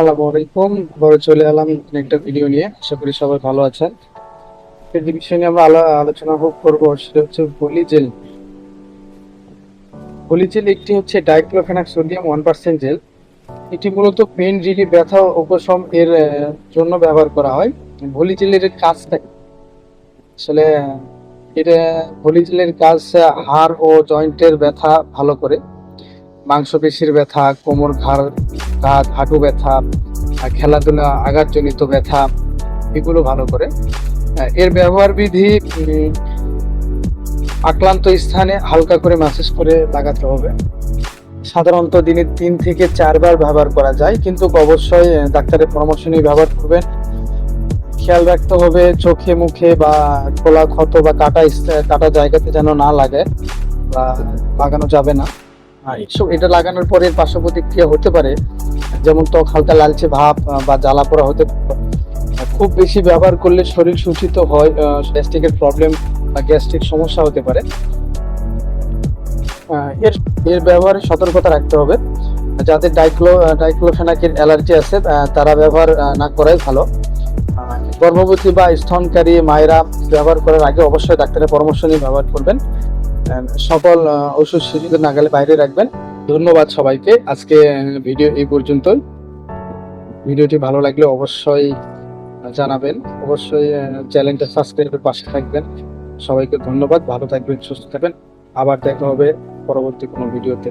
আসসালামু আলাইকুম। আবারও চলে এলাম একটা ভিডিও নিয়ে। আশা করি সবাই ভালো আছেন। যে বিষয় নিয়ে আমরা আলোচনা হোক করব, সেটা হচ্ছে হোলি জেল। হোলি জেল একটি হচ্ছে diclofenac sodium one percent gel. এটি মূলত পেন রিলিফ, ব্যথা উপশম এর জন্য ব্যবহার করা হয়। হোলি জেলের কাজটা আসলে, এটা হোলি জেলের কাজ হাড় ও জয়েন্টের ব্যথা ভালো করে। মাংসপেশির ব্যথা, কোমর ঘাড় কাঁধ হাঁটু ব্যথা খেলাধুলা আঘাতজনিত ব্যথা এগুলো ভালো করে। এর ব্যবহার বিধি আক্রান্ত স্থানে হালকা করে ম্যাসেজ করে লাগাতে হবে। সাধারণত দিনে তিন থেকে চারবার ব্যবহার করা যায় কিন্তু অবশ্যই ডাক্তারের পরামর্শ নিয়ে ব্যবহার করবেন। খেয়াল রাখতে হবে চোখে মুখে বা খোলা ক্ষত বা কাটা কাটা জায়গাতে যেন না লাগে বা লাগানো যাবে না। এটা লাগানোর পরে পার্শ্ব প্রতিক্রিয়া হতে পারে। যেমন ত্বক হালকা লালচে ভাব বা জ্বালা পোড়া হতে খুব বেশি ব্যবহার করলে শরীর সূচিত হয় গ্যাস্ট্রিকের প্রবলেম বা গ্যাস্ট্রিক সমস্যা হতে পারে। এর এর ব্যবহারে সতর্কতা রাখতে হবে। যাদের ডাইক্লো, ডাইক্লোফেনাকের অ্যালার্জি আছে তারা ব্যবহার না করাই ভালো। গর্ভবতী বা স্তনকারী মায়েরা ব্যবহার করার আগে অবশ্যই ডাক্তারের পরামর্শ নিয়ে ব্যবহার করবেন। সকল ওষুধ শিশুদের নাগালে বাইরে রাখবেন। ধন্যবাদ সবাইকে। আজকে ভিডিও এই পর্যন্ত ভিডিওটি ভালো লাগলে অবশ্যই জানাবেন। অবশ্যই চ্যানেলটা সাবস্ক্রাইবের পাশে থাকবেন। সবাইকে ধন্যবাদ। ভালো থাকবেন, সুস্থ থাকবেন। আবার দেখা হবে পরবর্তী কোনো ভিডিওতে।